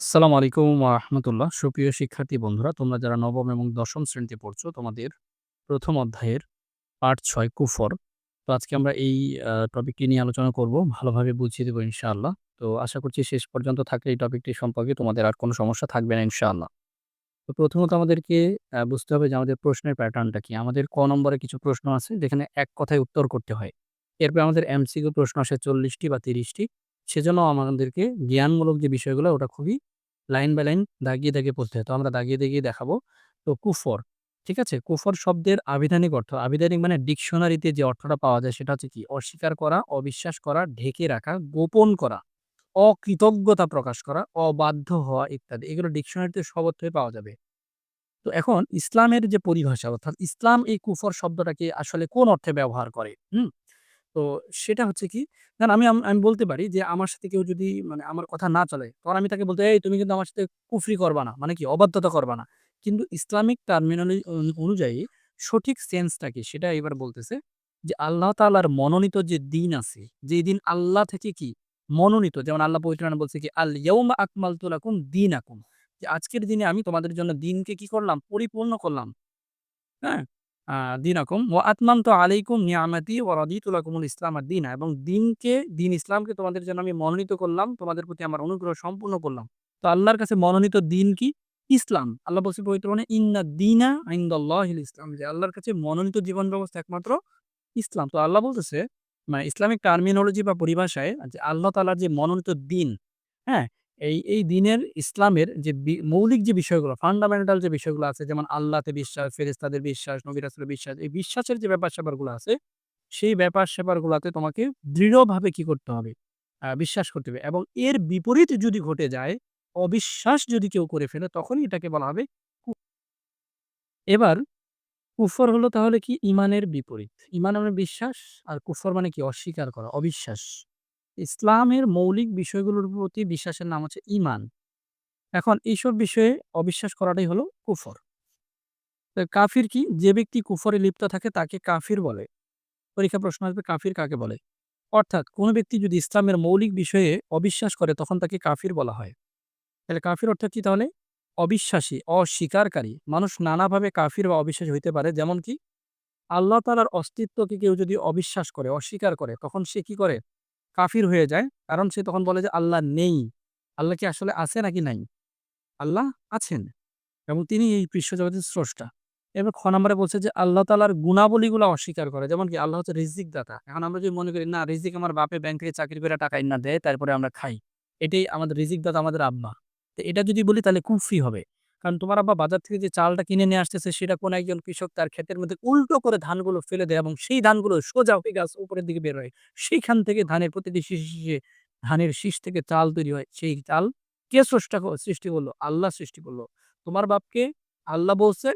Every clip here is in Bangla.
আসসালামু আলাইকুম রাহমাতুল্লাহ। সুপ্রিয় শিক্ষার্থী বন্ধুরা, তোমরা যারা নবম এবং দশম শ্রেণীতে পড়ছো, তোমাদের প্রথম অধ্যায়ের পাঠ ছয় কুফর। তো আজকে আমরা এই টপিকটি নিয়ে আলোচনা করব। ভালোভাবে বুঝিয়ে দেবো ইনশাআল্লাহ। তো আশা করছি শেষ পর্যন্ত থাকলে এই টপিকটি সম্পর্কে তোমাদের আর কোনো সমস্যা থাকবে না ইনশাআল্লাহ। তো প্রথমত আমাদেরকে বুঝতে হবে যে আমাদের প্রশ্নের প্যাটার্নটা কি? আমাদের ক নম্বরে কিছু প্রশ্ন আছে যেখানে এক কথায় উত্তর করতে হয়। এরপর আমাদের এমসিকিউ প্রশ্ন আসে চল্লিশটি বা তিরিশটি সেজন্য আমাদেরকে জ্ঞানমূলক যে বিষয়গুলো ওটা খুবই লাইন বাই লাইন দাগিয়ে, দাগিয়ে পড়তে হয়। তো আমরা দাগিয়ে, দাগিয়ে দেখাবো। তো কুফর, ঠিক আছে? কুফর শব্দের আবিধানিক অর্থ, আবিধানিক মানে ডিকশনারিতে যে অর্থটা পাওয়া যায় সেটা হচ্ছে কি? অস্বীকার করা, অবিশ্বাস করা, ঢেকে রাখা, গোপন করা, অকৃতজ্ঞতা প্রকাশ করা, অবাধ্য হওয়া ইত্যাদি। এগুলো ডিকশনারিতে সব অর্থই পাওয়া যাবে। তো এখন ইসলামের যে পরিভাষা অর্থাৎ ইসলাম এই কুফর শব্দটাকে আসলে কোন অর্থে ব্যবহার করে? হুম? তো সেটা হচ্ছে কি? ধরেন আমি আম বলতে পারি যে আমার সাথে কেউ যদি মানে আমার কথা না চলে, তখন আমি তাকে বলতে, "এই তুমি কিন্তু আমার সাথে কুফরি করবা না।" মানে কি? অবাধ্যতা করবা না। কিন্তু ইসলামিক টার্মিনোলজি অনুযায়ী সঠিক সেন্সটা কি? সেটা এবার বলতেছে যে আল্লাহ তাআলার মনোনীত যে দিন আছে, যে দিন আল্লাহ থেকে কি? মনোনীত যেমন আল্লাহ পবিত্র কোরআনে বলছে কি? "আল ইয়াউমা আকমালতু দিন দীনাকুম" যে আজকের দিনে আমি তোমাদের জন্য দিনকে কি করলাম? পরিপূর্ণ করলাম। হ্যাঁ? দীনাকুম ওয়া আতমামতু আলাইকুম নিয়ামাতি ওয়া রাদিতু লাকুমুল ইসলামা দীনা এবং দিনকে দিন ইসলামকে তোমাদের জন্য আমি মনোনীত করলাম। তোমাদের প্রতি আমার অনুগ্রহ সম্পূর্ণ করলাম। তো আল্লাহর কাছে মনোনীত দিন কি? ইসলাম। আল্লাহ বলছে পবিত্র কোরআনে ইন্না দীনা ইনদাল্লাহিল ইসলাম যে আল্লাহর কাছে মনোনীত জীবন ব্যবস্থা একমাত্র ইসলাম। তো আল্লাহ বলতেছে মানে ইসলামিক টার্মিনোলজি বা পরিভাষায় যে আল্লাহ তালার যে মনোনীত দিন, হ্যাঁ? এই, এই দিনের ইসলামের যে মৌলিক যে বিষয়গুলো ফান্ডামেন্টাল যে বিষয়গুলো আছে যেমন আল্লাহতে বিশ্বাস, ফেরেশতাদের বিশ্বাস, নবী রাসূলের বিশ্বাস, এই বিশ্বাসের যে ব্যাপার-স্যাপারগুলো আছে, সেই ব্যাপার-স্যাপারগুলাতে তোমাকে দৃঢ়ভাবে কি করতে হবে? বিশ্বাস করতে হবে এবং এর বিপরীত যদি ঘটে যায়, অবিশ্বাস যদি কেউ করে ফেলে তখনই এটাকে বলা হবে এবার কুফর হলো তাহলে কি? ঈমানের বিপরীত। ঈমান মানে বিশ্বাস আর কুফর মানে কি? অস্বীকার করা, অবিশ্বাস। ইসলামের মৌলিক বিষয়গুলোর প্রতি বিশ্বাসের নাম হচ্ছে ঈমান। এখন এইসব বিষয়ে অবিশ্বাস করাটাই হলো কুফর। কাফির কি? যে ব্যক্তি কুফরে লিপ্ত থাকে তাকে কাফির বলে। পরীক্ষায় প্রশ্ন আসবে কাফির কাকে বলে? অর্থাৎ কোন ব্যক্তি যদি ইসলামের মৌলিক বিষয়ে অবিশ্বাস করে তখন তাকে কাফির বলা হয়। তাহলে কাফির অর্থাৎ কি তাহলে? অবিশ্বাসী, অস্বীকারকারী। মানুষ নানাভাবে কাফির বা অবিশ্বাস হইতে পারে। যেমন কি? আল্লাহ তাআলার অস্তিত্বকে কেউ যদি অবিশ্বাস করে, অস্বীকার করে তখন সে কি করে? কাফির হয়ে যায়। কারণ সে তখন বলে যে, আল্লাহ নেই। আল্লাহ কি আসলে আছে নাকি নাই? আল্লাহ আছেন এবং তিনি এই বিশ্বজগতের স্রষ্টা। এবার খ নম্বরে বলছে যে, আল্লাহ তাআলার গুণাবলীগুলা অস্বীকার করে। যেমন কি? আল্লাহ হচ্ছে রিজিক দাতা। এখন আমরা যদি মনে করি, না, রিজিক আমার বাপে ব্যাংক চাকরি করে টাকা আইনা দেয়, তারপরে আমরা খাই। এটাই আমাদের রিজিক দাতা আমাদের আব্বা। তো এটা যদি বলি, তাহলে কুফরি হবে। কারণ তোমার আব্বা বাজার থেকে যে চালটা কিনে নিয়ে আসতেছে সেটা কোন একজন কৃষক তার ক্ষেতের মধ্যে উল্টো করে ধানগুলো ফেলে দেয় এবং সেই ধানগুলো সোজা হয়ে গাছ উপরের দিকে বের হয়। সেইখান থেকে ধানের প্রতিটি শীষে, ধানের শীষ থেকে চাল তৈরি হয়। সেই চাল কে স্রষ্টা সৃষ্টি করল? আল্লাহ সৃষ্টি করল। তোমার বাপকে আল্লাহ বলছে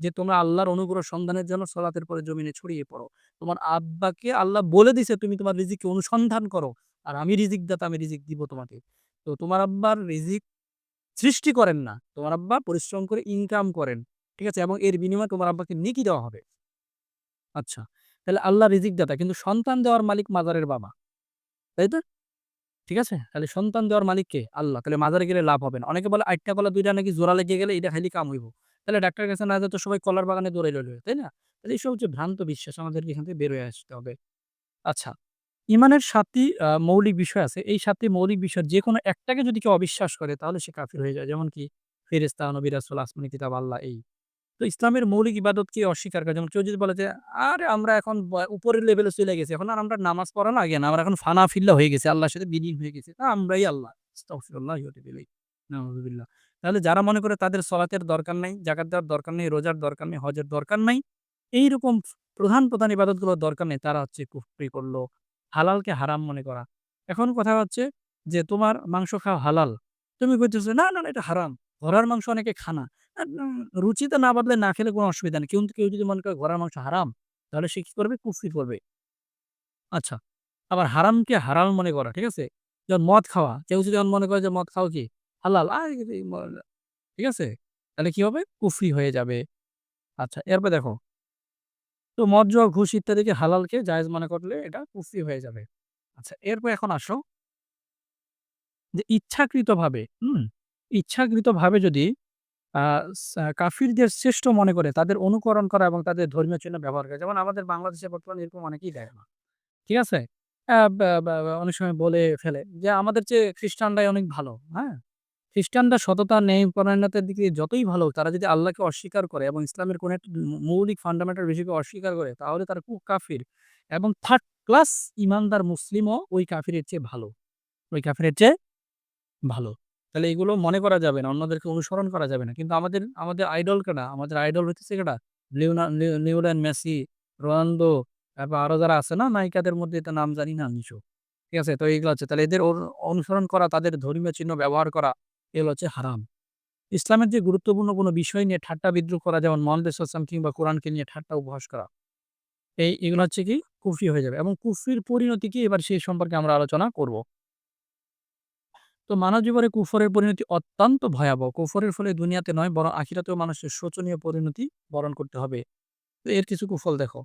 যে তোমরা আল্লাহর অনুগ্রহ সন্ধানের জন্য সলাতের পরে জমিনে ছড়িয়ে পড়ো। তোমার আব্বাকে আল্লাহ বলে দিছে তুমি তোমার রিজিককে অনুসন্ধান করো। আর আমি রিজিক দাতা আমি রিজিক দিব তোমাকে। তো তোমার আব্বার রিজিক সৃষ্টি করেন না। তোমার আব্বা পরিশ্রম করে ইনকাম করেন। ঠিক আছে? এবং এর বিনিময়ে তোমার আব্বাকে নেকি দেওয়া হবে। আচ্ছা। তাহলে আল্লাহ রিজিক দাতা কিন্তু সন্তান দেওয়ার মালিক মাজারের বাবা। তাই তো? ঠিক আছে? তাহলে সন্তান দেওয়ার মালিক কে? আল্লাহ। তাহলে মাজারে গেলে লাভ হবে। অনেকে বলে ৮ টা কলা ২ টা নাকি জোড়া লেগে গেলে এটা খালি কাম হইব। তাহলে ডাক্তার কাছে না যেয়ে তো সবাই কলার বাগানে দৌড়াইল লইলো, তাই না? তাহলে এইসব হচ্ছে ভ্রান্ত বিশ্বাস আমাদেরকে এখান থেকে বের হয়ে আসতে হবে। আচ্ছা। ঈমানের ৭ টি মৌলিক বিষয় আছে। এই ৭ টি মৌলিক বিষয়ের যেকোনো একটাকে যদি কেউ অবিশ্বাস করে তাহলে সে কাফির হয়ে যায়। যেমন কি? ফেরেশতা, নবী, আসমানি কিতাব, আল্লাহ এই। তো ইসলামের মৌলিক ইবাদতকে অস্বীকার করে। যেমন কেউ যদি বলে যে, "আরে আমরা এখন উপরের লেভেলে চইলা গেছি। এখন আর আমরা নামাজ পড়া লাগে না। আমরা এখন ফানা ফিল্লা হয়ে গেছি। আল্লাহর সাথে বিলীন হয়ে গেছি। তা আমরাই আল্লাহ।" তাহলে যারা মনে করে তাদের সলাতের দরকার নাই, যাকাত দেওয়ার দরকার নেই, রোজার দরকার নেই, হজের দরকার নাই, এইরকম প্রধান, প্রধান ইবাদতগুলোর দরকার নেই তারা হচ্ছে কুফরি করল। হালালকে হারাম মনে করা। এখন কথা হচ্ছে যে তোমার মাংস খাওয়া হালাল। তুমি কইতেছো, "না, না, এটা হারাম। ঘোড়ার মাংস অনেকে খা না।" আ রুচিতে না বাদলে না খেলে কোনো অসুবিধা নেই। কিন্তু কেউ যদি মনে করে ঘোড়ার মাংস হারাম, তাহলে সে কি করবে? কুফরি করবে। আচ্ছা। আবার হারামকে হালাল মনে করা, ঠিক আছে? যেমন মদ খাওয়া। কেউ যদি মনে করে যে মদ খাওয়া কি? হালাল। ঠিক আছে? তাহলে কি হবে? কুফরি হয়ে যাবে। আচ্ছা, এরপর দেখো। তো মদ, জুয়া, ঘুষ ইত্যাদিকে হালালকে জায়েজ মনে করলে এটা কুফরি হয়ে যাবে। আচ্ছা এরপর এখন আসো যে ইচ্ছাকৃতভাবে, হুম? ইচ্ছাকৃতভাবে যদি কাফিরদের শ্রেষ্ঠ মনে করে তাদের অনুকরণ করা এবং তাদের ধর্মীয় চিহ্ন ব্যবহার করে। যেমন আমাদের বাংলাদেশে বর্তমানে এরকম অনেকেই দেখে না। ঠিক আছে? অনেক সময় বলে ফেলে যে আমাদের চেয়ে খ্রিস্টানরাই অনেক ভালো। হ্যাঁ? খ্রিস্টানরা সততা, ন্যায় পরায়ণতার দিকে যতই ভালো তারা যদি আল্লাহকে অস্বীকার করে এবং ইসলামের কোনো একটা মৌলিক ফান্ডামেন্টাল বিষয়কে অস্বীকার করে তাহলে তারা কু কাফির এবং থার্ড ক্লাস ঈমানদার মুসলিমও ওই কাফিরের চেয়ে ভালো। ওই কাফিরের চেয়ে ভালো। তাহলে এগুলো মনে করা যাবে না, অন্যদেরকে অনুসরণ করা যাবে না। কিন্তু আমাদের আমাদের আইডল কেডা? আমাদের আইডল হইতেছে কেটা লিওনা লিও লিওনেল মেসি, রোনালদো তারপর আরও যারা আছে না নায়িকাদের মধ্যে তো নাম জানি না নিশো। ঠিক আছে? তো এইগুলো হচ্ছে তাহলে এদের অনুসরণ করা, তাদের ধর্মীয় চিহ্ন ব্যবহার করা এগুলো হচ্ছে হারাম। ইসলামের যে গুরুত্বপূর্ণ কোনো বিষয় নিয়ে ঠাট্টা বিদ্রূপ করা, যেমন মোহাম্মদ সাল্লাল্লাহু কিংবা কোরআনকে নিয়ে ঠাট্টা উপহাস করা। এই এগুলো হচ্ছে কি কুফরি হয়ে যাবে এবং কুফরির পরিণতি কি এবার সেই সম্পর্কে আমরা আলোচনা করব। তো মানব জীবনে কুফরের পরিণতি অত্যন্ত ভয়াবহ। কুফরের ফলে দুনিয়াতে নয়, বরং আখিরাতেও মানুষের শোচনীয় পরিণতি বরণ করতে হবে। তো এর কিছু কুফল দেখো।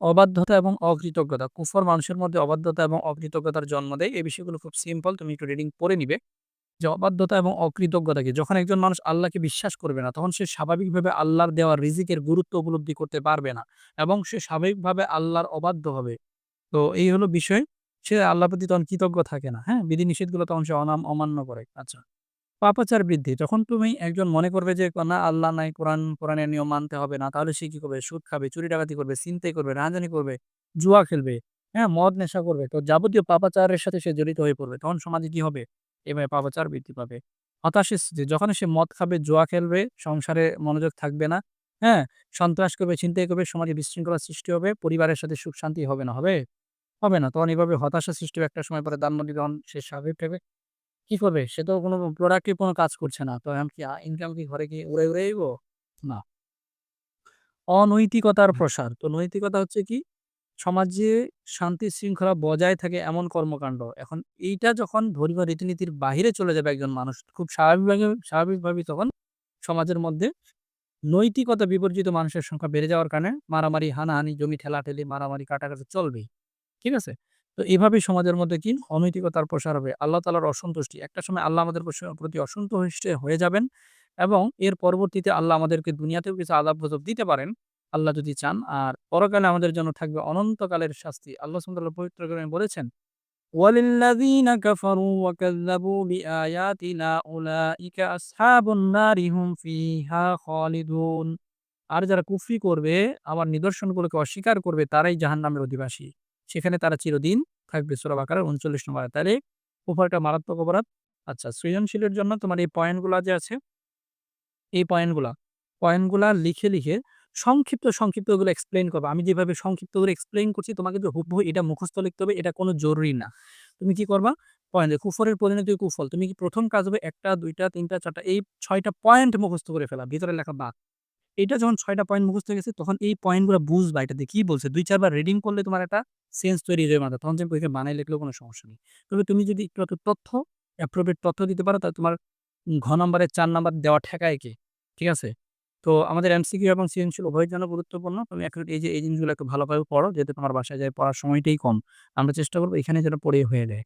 অবাধ্যতা এবং অকৃতজ্ঞতা। কুফর মানুষের মধ্যে অবাধ্যতা এবং অকৃতজ্ঞতার জন্ম দেয়। এই বিষয়গুলো খুব সিম্পল তুমি একটু রিডিং পড়ে নিবে। যে অবাধ্যতা এবং অকৃতজ্ঞতা কি? যখন একজন মানুষ আল্লাহকে বিশ্বাস করবে না তখন সে স্বাভাবিকভাবে আল্লাহর দেওয়া রিজিকের গুরুত্ব উপলব্ধি করতে পারবে না এবং সে স্বাভাবিকভাবে আল্লাহর অবাধ্য হবে। তো এই হলো বিষয়। সে আল্লাহর প্রতি তখন কৃতজ্ঞ থাকে না। হ্যাঁ? বিধি-নিষেধগুলো তখন সে অনাম অমান্য করে। আচ্ছা। পাপাচার বৃদ্ধি। যখন তুমি একজন মনে করবে যে না আল্লাহ নাই, কোরআন কোরআনের নিয়ম মানতে হবে না, তাহলে সে কি করবে? সুদ খাবে, চুরি-ডাকাতি করবে, ছিনতাই করবে, রাহাজানি করবে, জুয়া খেলবে, হ্যাঁ? মদ নেশা করবে। তো যাবতীয় পাপাচারের সাথে সে জড়িত হয়ে পড়বে। তখন সমাজে কি হবে? এভাবে পাপাচার বৃদ্ধি পাবে। হতাশার সৃষ্টি। যখন সে মদ খাবে, জুয়া খেলবে, সংসারে মনোযোগ থাকবে না, হ্যাঁ? সন্ত্রাস করবে, ছিনতাই করবে, সমাজে বিশৃঙ্খলার সৃষ্টি হবে, পরিবারের সাথে সুখ শান্তি হবে না, হবে? হবে না। তখন এভাবে হতাশা সৃষ্টি হবে একটা সময় পরে ধানমন্ডি তখন সে স্বাভাবিক থাকবে। কি করবে? সে তো কোনো প্রোডাক্টিভ কোনো কাজ করছে না। তো এখন কি ইনকাম কি ঘরে কি উড়ে উড়ে না। অনৈতিকতার প্রসার। তো নৈতিকতা হচ্ছে কি? সমাজে শান্তি শৃঙ্খলা বজায় থাকে এমন কর্মকাণ্ড। এখন এইটা যখন ধর্মীয় রীতিনীতির বাহিরে চলে যাবে একজন মানুষ খুব স্বাভাবিকভাবে স্বাভাবিকভাবেই তখন সমাজের মধ্যে নৈতিকতা বিবর্জিত মানুষের সংখ্যা বেড়ে যাওয়ার কারণে মারামারি, হানাহানি, জমি ঠেলাঠেলি, মারামারি, কাটাকাটি চলবেই। ঠিক আছে? তো এভাবেই সমাজের মধ্যে কি অনৈতিকতার প্রসার হবে। আল্লাহ তাআলার অসন্তুষ্টি। একটা সময় আল্লাহ আমাদের প্রতি অসন্তুষ্ট হয়ে যাবেন এবং এর পরবর্তীতে আল্লাহ আমাদেরকে দুনিয়াতেও কিছু আযাব-গজব দিতে পারেন, আল্লাহ যদি চান। আর পরকালে আমাদের জন্য থাকবে অনন্তকালের শাস্তি। আল্লাহ তাআলা পবিত্র কোরআনে বলেছেন, "ওয়ালিল্লাযীনা কাফারু ওয়া কাযযাবু বিআয়াতিনা উলাইকা আসহাবুন নারি হুম ফিহা খালিদুন।" আর যারা কুফরি করবে, আমার নিদর্শনগুলোকে অস্বীকার করবে তারাই জাহান্নামের অধিবাসী। সেখানে তারা চিরদিন থাকবে। সূরা বাকারার ৩৯ নম্বর। তাহলে কুফরটা মারাত্মক অপরাধ। আচ্ছা সৃজনশীলের জন্য তোমার এই পয়েন্টগুলা যে আছে এই পয়েন্টগুলা, পয়েন্টগুলা লিখে, লিখে সংক্ষিপ্ত, সংক্ষিপ্ত ওগুলো এক্সপ্লেইন করবা। আমি যেভাবে সংক্ষিপ্ত করে এক্সপ্লেইন করছি তোমাকে যে হুবহু এটা মুখস্থ লিখতে হবে এটা কোনো জরুরি না। তুমি কি করবা? পয়েন্ট কুফরের পরিণতি কুফল। তুমি কি ১ম কাজ হবে ১ টা ২ টা ৩ টা ৪ টা এই ৬ টা পয়েন্ট মুখস্থ করে ফেলা। ভিতরে লেখা বাদ। এটা যখন ছয়টা পয়েন্ট মুখস্থ হয়ে গেছে তখন এই পয়েন্টগুলা বুঝবা এটাতে কি বলছে। ২-৪ বার রিডিং করলে তোমার একটা সেন্স তৈরি হয়ে যাবে মাথায়। তখন তুমি ওইখানে বানায় লিখলেও কোনো সমস্যা নেই। তবে তুমি যদি একটু তথ্য অ্যাপ্রোপ্রিয়েট তথ্য দিতে পারো তাহলে তোমার ঘ নাম্বারের ৪ নাম্বার দেওয়া ঠেকায় কে? ঠিক আছে? তো আমাদের এমসিকিউ এবং সৃজনশীল উভয়ের জন্য গুরুত্বপূর্ণ। তুমি এখন এই যে, এই জিনিসগুলো একটু ভালোভাবে পড়ো, যেহেতু তোমার বাসায় যায় পড়ার সময়টাই কম। আমরা চেষ্টা করব এখানে যেন পড়ে হয়ে যায়।